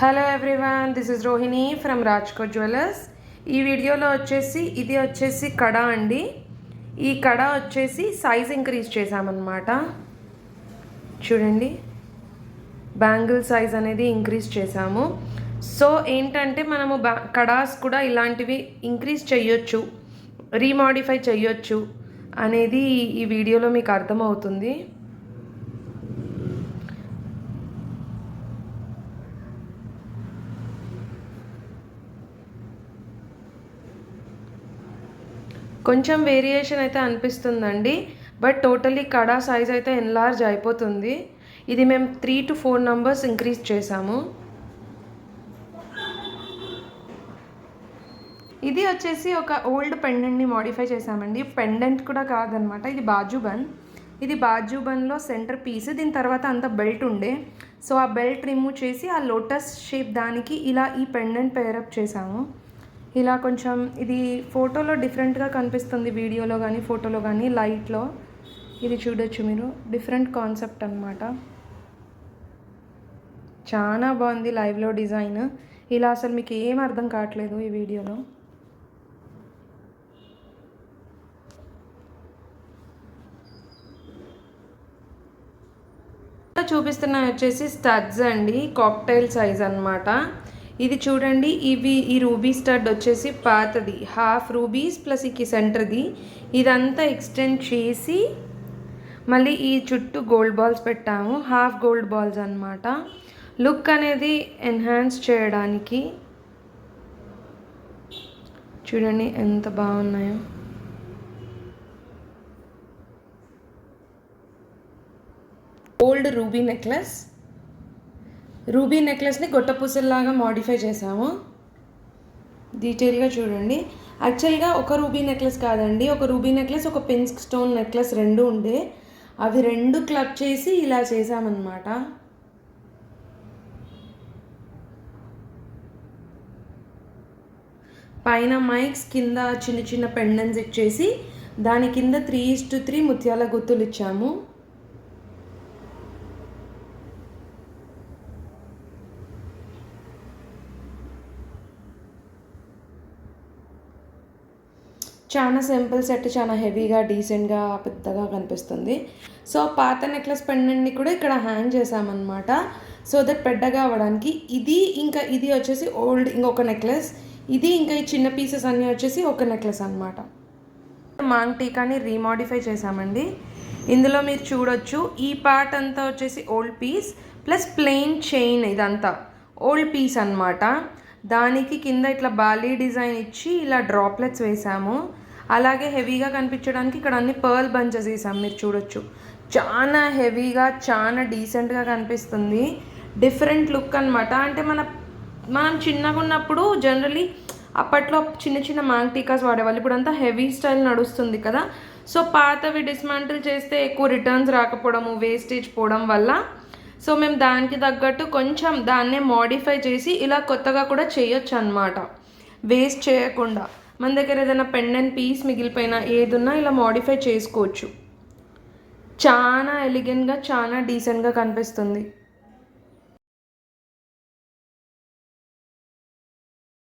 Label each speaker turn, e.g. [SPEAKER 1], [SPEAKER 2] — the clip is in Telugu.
[SPEAKER 1] Hello everyone this is Rohini from Rajkot jewellers ఈ వీడియోలో వచ్చేసి ఇది వచ్చేసి కడ అండి. ఈ కడ వచ్చేసి సైజ్ ఇంక్రీజ్ చేశామన్నమాట. చూడండి. బ్యాంగిల్ సైజ్ అనేది ఇంక్రీజ్ చేశాము. సో ఏంటంటే మనము బ్యా కడాస్ కూడా ఇలాంటివి ఇంక్రీజ్ చేయొచ్చు రీమాడిఫై చేయొచ్చు అనేది ఈ వీడియోలో మీకు అర్థమవుతుంది. కొంచెం వేరియేషన్ అయితే అనిపిస్తుందండి బట్ టోటలీ కడా సైజ్ అయితే ఎన్లార్జ్ అయిపోతుంది. ఇది మేము three to four numbers increase చేసాము ఇది వచ్చేసి ఒక ఓల్డ్ పెండెంట్ని మోడిఫై చేసామండి పెండెంట్ కూడా కాదనమాట ఇది బాజు బన్. ఇది బాజు బన్లో సెంటర్ పీస్ దీని తర్వాత అంత బెల్ట్ ఉండే. సో ఆ బెల్ట్ రిమూవ్ చేసి ఆ లోటస్ షేప్ దానికి ఇలా ఈ పెండెంట్ పేరప్ చేసాము ఇలా కొంచెం ఇది ఫోటోలో డిఫరెంట్గా కనిపిస్తుంది వీడియోలో కానీ ఫోటోలో కానీ లైట్లో. ఇది చూడొచ్చు మీరు. డిఫరెంట్ కాన్సెప్ట్ అనమాట చాలా బాగుంది లైవ్లో డిజైన్. ఇలా అసలు మీకు ఏం అర్థం కావట్లేదు ఈ వీడియోలో. చూపిస్తున్న వచ్చేసి స్టడ్స్ అండి. కాక్టైల్ సైజ్ అనమాట ఇది చూడండి ఇవి ఈ రూబీ స్టడ్ వచ్చేసి పాతది. హాఫ్ రూబీస్ ప్లస్ ఈ సెంటర్ది. ఇదంతా ఎక్స్టెండ్ చేసి మళ్ళీ ఈ చుట్టూ గోల్డ్ బాల్స్ పెట్టాము. హాఫ్ గోల్డ్ బాల్స్ అనమాట లుక్ అనేది ఎన్హాన్స్ చేయడానికి చూడండి ఎంత బాగున్నాయో. Old ruby necklace. రూబీ నెక్లెస్ని గొట్టపూసల్లాగా మాడిఫై చేసాము డీటెయిల్గా చూడండి. యాక్చువల్గా ఒక రూబీ నెక్లెస్ కాదండి. ఒక రూబీ నెక్లెస్ ఒక పింక్ స్టోన్ నెక్లెస్ రెండు ఉండే. అవి రెండు క్లబ్ చేసి ఇలా చేసామన్నమాట పైన మైక్స్ కింద చిన్న చిన్న పెండెన్స్ ఇచ్చేసి దాని కింద త్రీ ఇస్ టు త్రీ ముత్యాల గుర్తులు ఇచ్చాము. చాలా సింపుల్ సెట్ చాలా హెవీగా డీసెంట్గా పెద్దగా కనిపిస్తుంది. సో పాత నెక్లెస్ పెండెంట్ని కూడా ఇక్కడ హ్యాంగ్ చేసామన్నమాట సో దట్ పెద్దగా అవ్వడానికి ఇది ఇంకా ఇది వచ్చేసి ఓల్డ్ ఇంకొక నెక్లెస్ ఇది ఇంకా ఈ చిన్న పీసెస్ అన్నీ వచ్చేసి ఒక నెక్లెస్ అనమాట మాంగ్ టీకాని రీమాడిఫై చేసామండి ఇందులో మీరు చూడొచ్చు ఈ పార్ట్ అంతా వచ్చేసి old piece plus plain chain ఇదంతా ఓల్డ్ పీస్ అనమాట దానికి కింద ఇట్లా బాలీ డిజైన్ ఇచ్చి ఇలా డ్రాప్లెట్స్ వేసాము. అలాగే హెవీగా కనిపించడానికి ఇక్కడ అన్ని పర్ల్ బంచెస్ వేసాము మీరు చూడొచ్చు. చాలా హెవీగా చాలా డీసెంట్గా కనిపిస్తుంది. డిఫరెంట్ లుక్ అనమాట అంటే మన మనం చిన్నగా ఉన్నప్పుడు జనరలీ అప్పట్లో చిన్న చిన్న మ్యాంగ్ టీకాస్ వాడేవాళ్ళు. ఇప్పుడు అంతా హెవీ స్టైల్ నడుస్తుంది కదా. సో పాతవి డిస్మాంటిల్ చేస్తే ఎక్కువ రిటర్న్స్ రాకపోవడము వేస్టేజ్ పోవడం వల్ల సో మేము దానికి తగ్గట్టు కొంచెం దాన్నే మోడిఫై చేసి ఇలా కొత్తగా కూడా చేయొచ్చు అనమాట వేస్ట్ చేయకుండా. మన దగ్గర ఏదైనా పెండెంట్ పీస్ మిగిలిపోయిన ఏదున్నా ఇలా మోడిఫై చేసుకోవచ్చు. చాలా ఎలిగెంట్గా చాలా డీసెంట్గా కనిపిస్తుంది.